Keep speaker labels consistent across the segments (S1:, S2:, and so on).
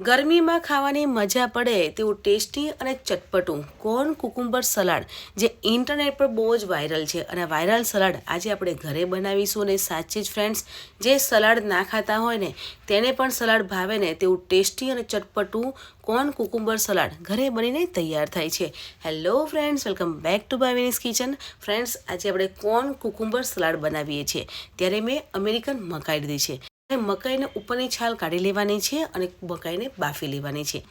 S1: ગરમીમાં ખાવાની મજા પડે તેવું ટેસ્ટી અને ચટપટું કોર્ન કુકુંબર સલાડ, જે ઇન્ટરનેટ પર બહુ જ વાયરલ છે. અને વાયરલ સલાડ આજે આપણે ઘરે બનાવીશું અને સાચે જ ફ્રેન્ડ્સ જે સલાડ ના ખાતા હોય ને, તેને પણ સલાડ ભાવે ને તેવું ટેસ્ટી અને ચટપટું કોર્ન કુકુંબર સલાડ ઘરે બનીને તૈયાર થાય છે. Hello friends welcome back to Bhavini's kitchen friends આજે આપણે કોર્ન કુકુંબર સલાડ બનાવીએ છીએ. ત્યારે મેં અમેરિકન મકાઈ લીધી છે. મકાઈને ઉપરની છાલ કાઢી લેવાની છે અને મકાઈને બાફી લેવાની છે.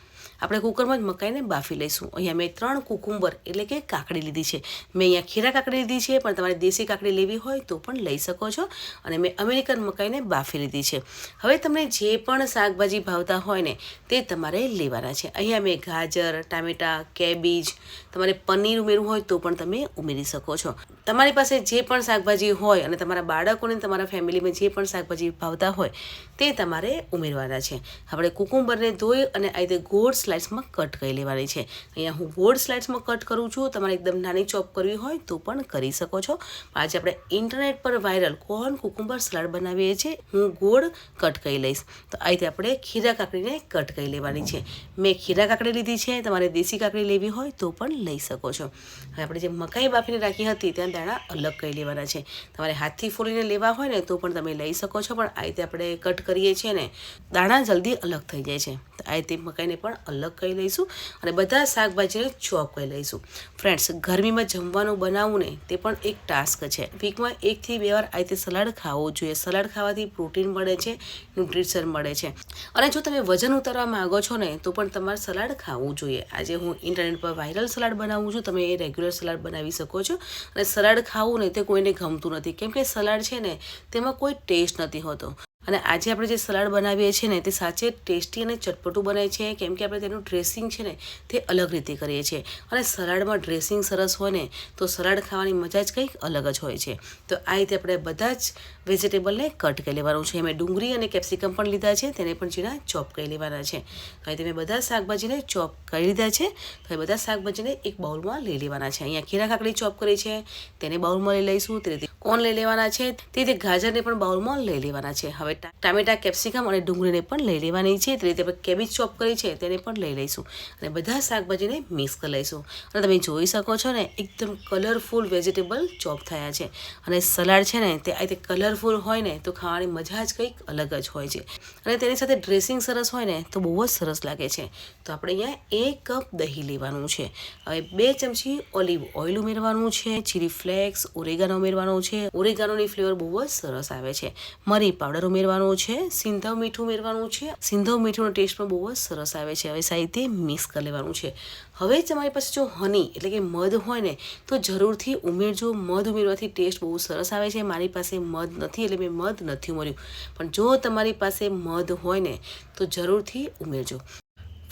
S1: આપણે કુકરમાં જ મકાઈને બાફી લઈશું. અહીંયા મેં ત્રણ કુકુંબર એટલે કે કાકડી લીધી છે. મેં અહીંયા ખીરા કાકડી લીધી છે, પણ તમારે દેશી કાકડી લેવી હોય તો પણ લઈ શકો છો. અને મેં અમેરિકન મકાઈને બાફી લીધી છે. હવે તમને જે પણ શાકભાજી ભાવતા હોય ને, તે તમારે લેવાના છે. અહીંયા મેં ગાજર, ટામેટાં, કેબીજ, તમારે પનીર ઉમેરવું હોય તો પણ તમે ઉમેરી શકો છો. તમારી પાસે જે પણ શાકભાજી હોય અને તમારા બાળકોને તમારા ફેમિલીમાં જે પણ શાકભાજી ભાવતા હોય, તે તમારે ઉમેરવાના છે. આપણે કુકુંબરને ધોઈ અને આ રીતે ગોળ સ્લાઇડ્સમાં કટ કરી લેવાની છે. અહીંયા હું ગોળ સ્લાઇડ્સમાં કટ કરું છું. તમારે એકદમ નાની ચોપ કરવી હોય તો પણ કરી શકો છો. આજે આપણે ઇન્ટરનેટ પર વાયરલ કોર્ન કુકુંબર સલાડ બનાવીએ છીએ. હું ગોળ કટ કરી લઈશ. તો આ રીતે આપણે ખીરા કાકડીને કટ કરી લેવાની છે. મેં ખીરા કાકડી લીધી છે. તમારે દેશી કાકડી લેવી હોય તો પણ લઈ શકો છો. હવે આપણે જે મકાઈ બાફીને રાખી હતી ત્યાં દાણા અલગ કરી લેવાના છે. તમારે હાથથી ફોડીને લેવા હોય ને તો પણ તમે લઈ શકો છો. પણ આ રીતે આપણે કટ કરીએ છીએ ને, દાણા જલ્દી અલગ થઈ જાય છે. તો આ રીતે મકાઈને પણ અલગ કરી લઈશું અને બધા શાકભાજીને ચોપ કરી લઈશું. ફ્રેન્ડ્સ ગરમીમાં જમવાનું બનાવવું ને તે પણ એક ટાસ્ક છે. વીકમાં એકથી બે વાર આ રીતે સલાડ ખાવો જોઈએ. સલાડ ખાવાથી પ્રોટીન મળે છે ન્યુટ્રિશન મળે છે. અને જો તમે વજન ઉતારવા માંગો છો ને, તો પણ તમારે સલાડ ખાવું જોઈએ. આજે હું ઇન્ટરનેટ પર વાયરલ સલાડ બનાવું છું, તમે એ રેગ્યુલર સલાડ બનાવી શકો છો. અને સલાડ ખાવું ને તે કોઈને ગમતું નથી. કેમ કે સલાડ છે ને, તેમાં કોઈ ટેસ્ટ નથી હોતો. અને આજે આપણે જે સલાડ બનાવીએ છીએ ને તે સાચે ટેસ્ટી અને ચટપટું બને છે. કેમ કે આપણે તેનું ડ્રેસિંગ છે ને તે અલગ રીતે કરીએ છીએ. અને સલાડમાં ડ્રેસિંગ સરસ હોય ને તો સલાડ ખાવાની મજા જ કંઈક અલગ જ હોય છે. તો આ રીતે આપણે બધા જ વેજીટેબલને કટ કરી લેવાનું છે. મેં ડુંગળી અને કેપ્સિકમ પણ લીધા છે. તેને પણ ઝીણા ચોપ કરી લેવાના છે. તો અહીં મેં બધા શાકભાજીને ચોપ કરી લીધા છે. તો એ બધા શાકભાજીને એક બાઉલમાં લઈ લેવાના છે. અહીંયા ખીરા કાકડી ચોપ કરી છે. તેને બાઉલમાં લઈ લઈશું. તે રીતે કોણ લઈ લેવાના છે? તે રીતે ગાજરને પણ બાઉલમાં લઈ લેવાના છે. હવે ટામેટા, કેપ્સિકમ અને ડુંગળીને પણ લઈ લેવાની છે. તે રીતે આપણે કેબીજ ચોપ કરી છે, તેને પણ લઈ લઈશું. અને બધા શાકભાજીને મિક્સ કરી લઈશું. અને તમે જોઈ શકો છો ને, એકદમ કલરફુલ વેજીટેબલ ચોપ થયા છે. અને સલાડ છે ને, તે આ રીતે કલરફુલ હોય ને, તો ખાવાની મજા જ કંઈક અલગ જ હોય છે. અને તેની સાથે ડ્રેસિંગ સરસ હોય ને, તો બહુ જ સરસ લાગે છે. તો આપણે અહીંયા એક કપ દહીં લેવાનું છે. હવે બે ચમચી ઓલિવ ઓઇલ ઉમેરવાનું છે ચીલી ફ્લેક્સ ઓરેગાનો ઉમેરવાનો છે. ઓરેગાનોની ફ્લેવર બહુ જ સરસ આવે છે. મરી પાવડર ઉમેરવાનું ઉમેરવાનું છે, સિંધવ મીઠું ઉમેરવાનું છે, સિંધવ મીઠુંનો ટેસ્ટ પણ બહુ જ સરસ આવે છે. હવે સાહિત્ય મિક્સ કરી લેવાનું છે. હવે તમારી પાસે જો હની એટલે કે મધ હોય ને, તો જરૂરથી ઉમેરજો. મધ ઉમેરવાથી ટેસ્ટ બહુ સરસ આવે છે. મારી પાસે મધ નથી એટલે મેં મધ નથી ઉમેર્યું. પણ જો તમારી પાસે મધ હોય ને, તો જરૂરથી ઉમેરજો.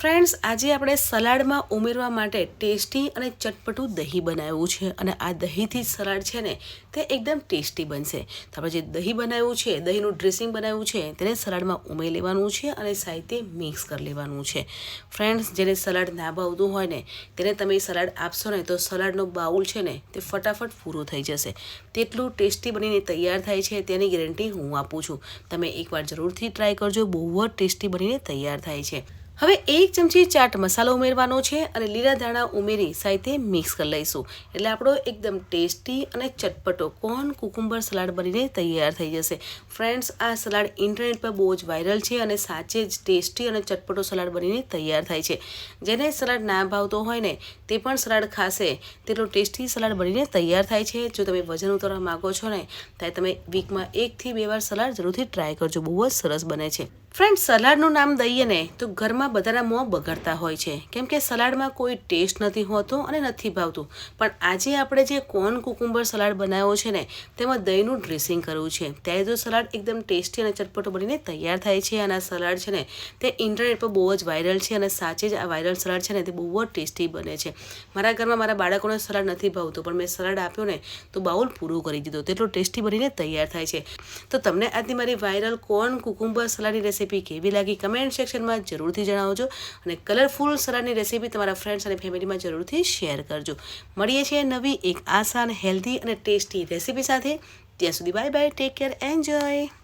S1: ફ્રેન્ડ્સ, આજે આપણે સલાડમાં ઉમેરવા માટે ટેસ્ટી અને ચટપટું દહીં બનાવ્યું છે અને આ દહીંથી સલાડ છે ને, તે એકદમ ટેસ્ટી બનશે. તો આપણે જે દહીં બનાવ્યું છે, દહીંનું ડ્રેસિંગ બનાવ્યું છે, તેને સલાડમાં ઉમેરી લેવાનું છે અને સાહિત્ય મિક્સ કરી લેવાનું છે. ફ્રેન્ડ્સ, જેને સલાડ ના ભાવતું હોય ને, તેને તમે સલાડ આપશો ને, તો સલાડનો બાઉલ છે ને, તે ફટાફટ પૂરો થઈ જશે. તેટલું ટેસ્ટી બનીને તૈયાર થાય છે, તેની ગેરંટી હું આપું છું. તમે એકવાર જરૂરથી ટ્રાય કરજો, બહુ જ ટેસ્ટી બનીને તૈયાર થાય છે. હવે એક ચમચી ચાટ મસાલો ઉમેરવાનો છે અને લીલા દાણા ઉમેરી સાથે મિક્સ કરી લઈશું. એટલે આપણો એકદમ ટેસ્ટી અને ચટપટો કોર્ન કુકુંબર સલાડ બનીને તૈયાર થઈ જશે. ફ્રેન્ડ્સ, આ સલાડ ઇન્ટરનેટ પર બહુ જ વાયરલ છે અને સાચે જ ટેસ્ટી અને ચટપટો સલાડ બનીને તૈયાર થાય છે. જેને સલાડ ના ભાવતો હોય ને, તે પણ સલાડ ખાશે. તેટલો ટેસ્ટી સલાડ બનીને તૈયાર થાય છે. જો તમે વજન ઉતારવા માગો છો ને ત્યારે તમે વીકમાં એકથી બે વાર સલાડ જરૂરથી ટ્રાય કરજો. બહુ જ સરસ બને છે. ફ્રેન્ડ સલાડનું નામ દઈએ ને, તો ઘરમાં બધાના મોં બગડતા હોય છે. કેમ કે સલાડમાં કોઈ ટેસ્ટ નથી હોતો અને નથી ભાવતું. પણ આજે આપણે જે કોર્ન કુકુંબર સલાડ બનાવ્યો છે ને, તેમાં દહીંનું ડ્રેસિંગ કરવું છે. ત્યારે તો સલાડ એકદમ ટેસ્ટી અને ચટપટો બનીને તૈયાર થાય છે. અને આ સલાડ છે ને, તે ઇન્ટરનેટ પર બહુ જ વાયરલ છે અને સાચે જ આ વાયરલ સલાડ છે ને, તે બહુ જ ટેસ્ટી બને છે. મારા ઘરમાં મારા બાળકોને સલાડ નથી ભાવતું, પણ મેં સલાડ આપ્યો ને, તો બાઉલ પૂરું કરી દીધો. તેટલો ટેસ્ટી બનીને તૈયાર થાય છે. તો તમને આજની મારી વાયરલ કોર્ન કુકુંબર સલાડની રેસીપી રેસીપી કેવી લાગી કમેન્ટ સેક્શનમાં જરૂરથી જણાવજો અને કલરફુલ સલાડની રેસીપી તમારા ફ્રેન્ડ્સ અને ફેમિલીમાં જરૂરથી શેર કરજો. મળીએ છીએ નવી એક આસાન હેલ્ધી અને ટેસ્ટી રેસીપી સાથે. ત્યાં સુધી bye bye take care enjoy